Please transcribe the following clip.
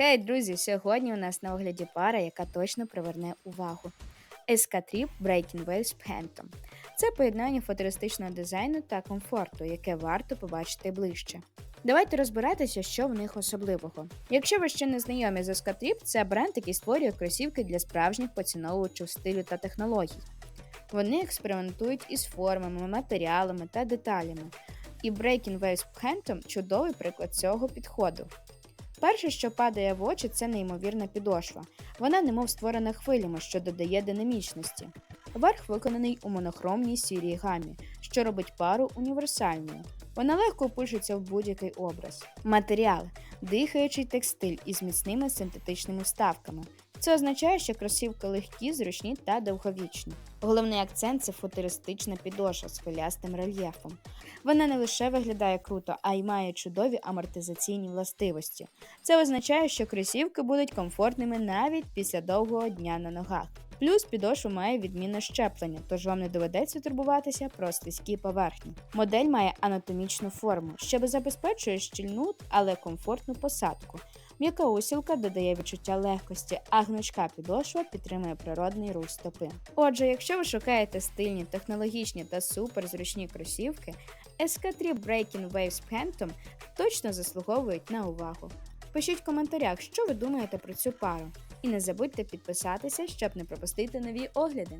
Хей, друзі! Сьогодні у нас на огляді пара, яка точно приверне увагу. Escatrip Breaking Waves Phantom. Це поєднання футуристичного дизайну та комфорту, яке варто побачити ближче. Давайте розбиратися, що в них особливого. Якщо ви ще не знайомі з Escatrip, це бренд, який створює кросівки для справжніх поціновувачів стилю та технологій. Вони експериментують із формами, матеріалами та деталями. І Breaking Waves Phantom – чудовий приклад цього підходу. Перше, що падає в очі, це неймовірна підошва. Вона немов створена хвилями, що додає динамічності. Верх виконаний у монохромній сірій гамі, що робить пару універсальною. Вона легко пишеться в будь-який образ. Матеріал дихаючий текстиль із міцними синтетичними вставками. Це означає, що кросівки легкі, зручні та довговічні. Головний акцент це футуристична підошва з хвилястим рельєфом. Вона не лише виглядає круто, а й має чудові амортизаційні властивості. Це означає, що кросівки будуть комфортними навіть після довгого дня на ногах. Плюс підошва має відмінне щеплення, тож вам не доведеться турбуватися про слизькі поверхні. Модель має анатомічну форму, що забезпечує щільну, але комфортну посадку. М'яка усілка додає відчуття легкості, а гнучка підошва підтримує природний рух стопи. Отже, якщо ви шукаєте стильні, технологічні та суперзручні кросівки, SK3 Breaking Waves Phantom точно заслуговують на увагу. Пишіть в коментарях, що ви думаєте про цю пару, і не забудьте підписатися, щоб не пропустити нові огляди.